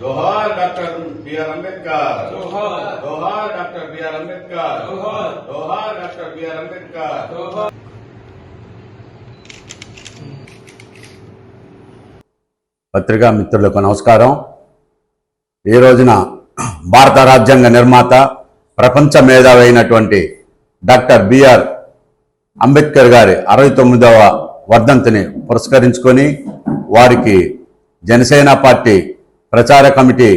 జోహార్ doctor B R Ambedkar జోహార్. జోహార్ doctor B R Ambedkar జోహార్. జోహార్ డాక్టర్ బిఆర్ అంబేద్కర్ జోహార్. పత్రికా మిత్రులకు నమస్కారం ఈ రోజున భారత రాజ్యాంగ నిర్మాత ప్రపంచ మేధావి అయినటువంటి డాక్టర్ బిఆర్ అంబేద్కర్ గారి అరవై తొమ్మిదవ వర్ధంతిని పురస్కరించుకొని వారికి జనసేన పార్టీ ప్రచార కమిటీ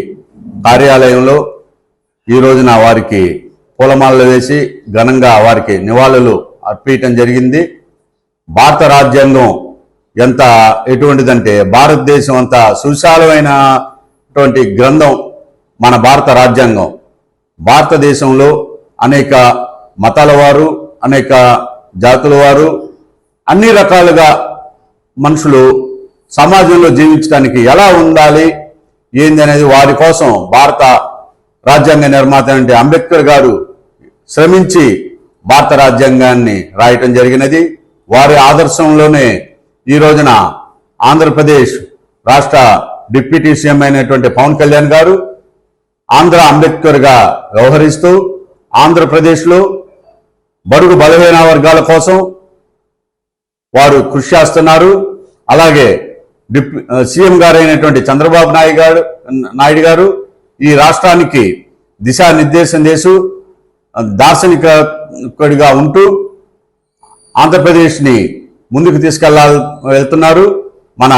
కార్యాలయంలో ఈ రోజున వారికి పూలమాలలు వేసి ఘనంగా వారికి నివాళులు అర్పించడం జరిగింది. భారత రాజ్యాంగం ఎంత ఎటువంటిదంటే భారతదేశం అంత సువిశాలమైనటువంటి గ్రంథం మన భారత రాజ్యాంగం. భారతదేశంలో అనేక మతాల వారు అనేక జాతుల వారు అన్ని రకాలుగా మనుషులు సమాజంలో జీవించడానికి ఎలా ఉండాలి ఏంది అనేది వారి కోసం భారత రాజ్యాంగ నిర్మాత అంటే అంబేద్కర్ గారు శ్రమించి భారత రాజ్యాంగాన్ని రాయటం జరిగినది. వారి ఆదర్శంలోనే ఈ రోజున ఆంధ్రప్రదేశ్ రాష్ట్ర డిప్యూటీ సీఎం అయినటువంటి పవన్ కళ్యాణ్ గారు ఆంధ్ర అంబేద్కర్గా వ్యవహరిస్తూ ఆంధ్రప్రదేశ్లో బడుగు బలహీన వర్గాల కోసం వారు కృషి చేస్తున్నారు. అలాగే డిప్ సీఎం గారు అయినటువంటి చంద్రబాబు నాయుడు గారు నాయుడు గారు ఈ రాష్ట్రానికి దిశానిర్దేశం చేస్తూ దార్శనికడిగా ఉంటూ ఆంధ్రప్రదేశ్ని ముందుకు తీసుకెళ్ళ వెళ్తున్నారు. మన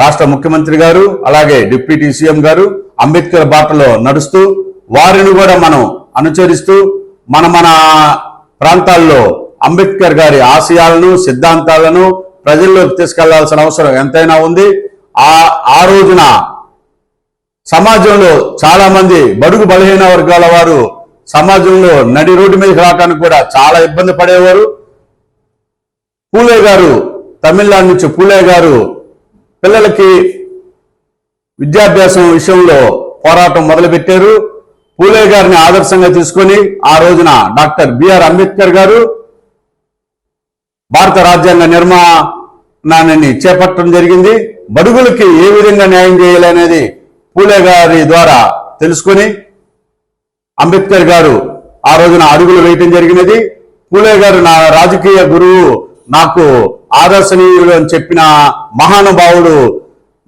రాష్ట్ర ముఖ్యమంత్రి గారు అలాగే డిప్యూటీ సీఎం గారు అంబేద్కర్ బాటలో నడుస్తూ వారిని కూడా మనం అనుచరిస్తూ మన మన ప్రాంతాల్లో అంబేద్కర్ గారి ఆశయాలను సిద్ధాంతాలను ప్రజల్లోకి తీసుకెళ్ళాల్సిన అవసరం ఎంతైనా ఉంది. ఆ ఆ రోజున సమాజంలో చాలా మంది బడుగు బలహీన వర్గాల వారు సమాజంలో నడి రోడ్డు మీదకి రావడానికి కూడా చాలా ఇబ్బంది పడేవారు. పూలే గారు తమిళనాడు నుంచి పూలే గారు పిల్లలకి విద్యాభ్యాసం విషయంలో పోరాటం మొదలుపెట్టారు. పూలే గారిని ఆదర్శంగా తీసుకొని ఆ రోజున డాక్టర్ బిఆర్ అంబేద్కర్ గారు భారత రాజ్యాంగ నిర్మాణాన్ని చేపట్టడం జరిగింది. బడుగులకి ఏ విధంగా న్యాయం చేయాలనేది పూలే గారి ద్వారా తెలుసుకొని అంబేద్కర్ గారు ఆ రోజున అడుగులు వేయటం జరిగినది. పూలే గారు నా రాజకీయ గురువు నాకు ఆదర్శనీయులు అని చెప్పిన మహానుభావుడు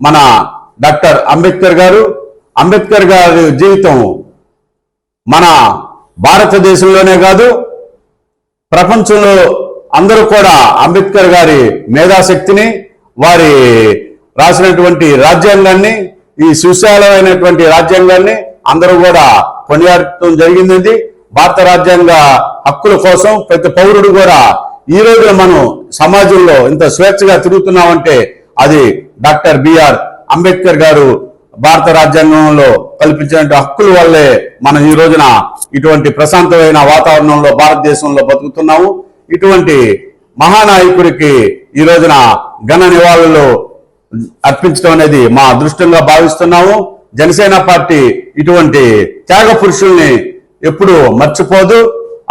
మన డాక్టర్ అంబేద్కర్ గారు. అంబేద్కర్ గారి జీవితం మన భారతదేశంలోనే కాదు ప్రపంచంలో అందరూ కూడా అంబేద్కర్ గారి మేధాశక్తిని వారి రాసినటువంటి రాజ్యాంగాన్ని ఈ సుశాలమైనటువంటి రాజ్యాంగాన్ని అందరూ కూడా కొనియాడటం జరిగింది భారత రాజ్యాంగ హక్కుల కోసం ప్రతి పౌరుడు కూడా ఈ రోజున మనం సమాజంలో ఇంత స్వేచ్ఛగా తిరుగుతున్నామంటే అది డాక్టర్ బిఆర్ అంబేద్కర్ గారు భారత రాజ్యాంగంలో కల్పించిన హక్కుల వల్లే మనం ఈ రోజున ఇటువంటి ప్రశాంతమైన వాతావరణంలో భారతదేశంలో బతుకుతున్నాము. ఇటువంటి మహానాయకుడికి ఈ రోజున ఘన నివాళులు అర్పించడం అనేది మా అదృష్టంగా భావిస్తున్నాము. జనసేన పార్టీ ఇటువంటి త్యాగ పురుషుల్ని ఎప్పుడు మర్చిపోదు.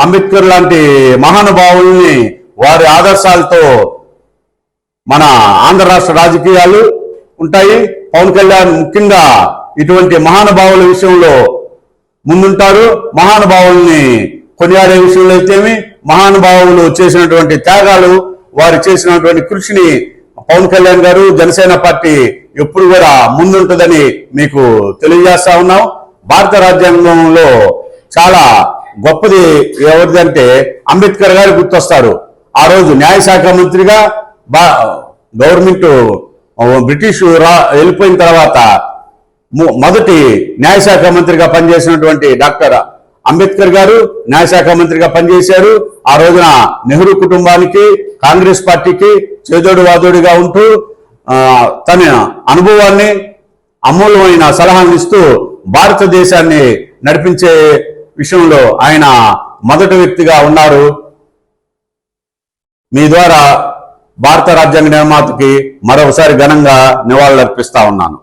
అంబేద్కర్ లాంటి మహానుభావుల్ని వారి ఆదర్శాలతో మన ఆంధ్ర రాష్ట్ర రాజకీయాలు ఉంటాయి. పవన్ కళ్యాణ్ ముఖ్యంగా ఇటువంటి మహానుభావుల విషయంలో ముందుంటారు. మహానుభావుల్ని కొనియాడే విషయంలో అయితేమి మహానుభావులు చేసినటువంటి త్యాగాలు వారు చేసినటువంటి కృషిని పవన్ కళ్యాణ్ గారు జనసేన పార్టీ ఎప్పుడు కూడా ముందుంటుందని మీకు తెలియజేస్తా ఉన్నాం. భారత రాజ్యాంగంలో చాలా గొప్పది ఎవరిదంటే అంబేద్కర్ గారు గుర్తొస్తారు. ఆ రోజు న్యాయశాఖ మంత్రిగా బా గవర్నమెంట్ బ్రిటిష్ రా వెళ్ళిపోయిన తర్వాత మొదటి న్యాయశాఖ మంత్రిగా పనిచేసినటువంటి డాక్టర్ అంబేద్కర్ గారు న్యాయశాఖ మంత్రిగా పనిచేశారు. ఆ రోజున నెహ్రూ కుటుంబానికి కాంగ్రెస్ పార్టీకి చేదోడు వాదోడిగా ఉంటూ తన అనుభవాన్ని అమూల్యమైన సలహాలు ఇస్తూ భారతదేశాన్ని నడిపించే విషయంలో ఆయన మొదటి వ్యక్తిగా ఉన్నారు. మీ ద్వారా భారత రాజ్యాంగ నిర్మాతకి మరొకసారి ఘనంగా నివాళులర్పిస్తా ఉన్నాను.